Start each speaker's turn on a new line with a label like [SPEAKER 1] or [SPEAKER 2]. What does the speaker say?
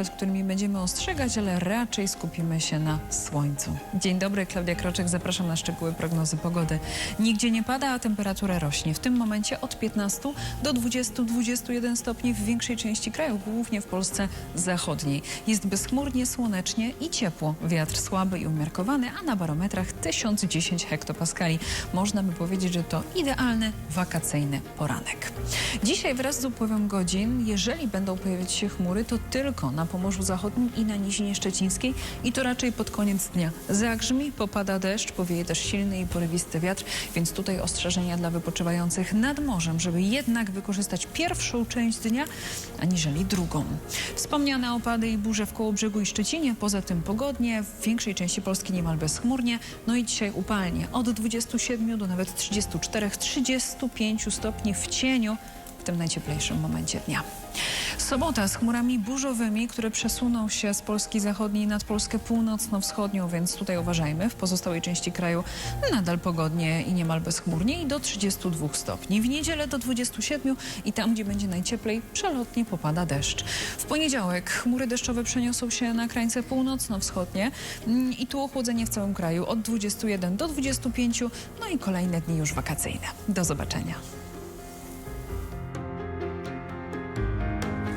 [SPEAKER 1] przed którymi będziemy ostrzegać, ale raczej skupimy się na słońcu. Dzień dobry, Klaudia Kroczek, zapraszam na szczegóły prognozy pogody. Nigdzie nie pada, a temperatura rośnie. W tym momencie od 15 do 20-21 stopni w większej części kraju, głównie w Polsce zachodniej. Jest bezchmurnie, słonecznie i ciepło. Wiatr słaby i umiarkowany, a na barometrach 1010 hektopaskali. Można by powiedzieć, że to idealny wakacyjny poranek. Dzisiaj wraz z upływem godzin, jeżeli będą pojawiać się chmury, to tylko na Pomorzu Zachodnim i na Nizinie Szczecińskiej. I to raczej pod koniec dnia. Zagrzmi, popada deszcz, powieje też silny i porywisty wiatr, więc tutaj ostrzeżenia dla wypoczywających nad morzem, żeby jednak wykorzystać pierwszą część dnia, aniżeli drugą. Wspomniane opady i burze w Kołobrzegu i Szczecinie, poza tym pogodnie, w większej części Polski niemal bezchmurnie, no i dzisiaj upalnie, od 27 do nawet 34-35 stopni w cieniu w tym najcieplejszym momencie dnia. Sobota z chmurami burzowymi, które przesuną się z Polski zachodniej nad Polskę północno-wschodnią, więc tutaj uważajmy. W pozostałej części kraju nadal pogodnie i niemal bezchmurnie i do 32 stopni. W niedzielę do 27 i tam, gdzie będzie najcieplej, przelotnie popada deszcz. W poniedziałek chmury deszczowe przeniosą się na krańce północno-wschodnie mm, i tu ochłodzenie w całym kraju od 21 do 25, no i kolejne dni już wakacyjne. Do zobaczenia.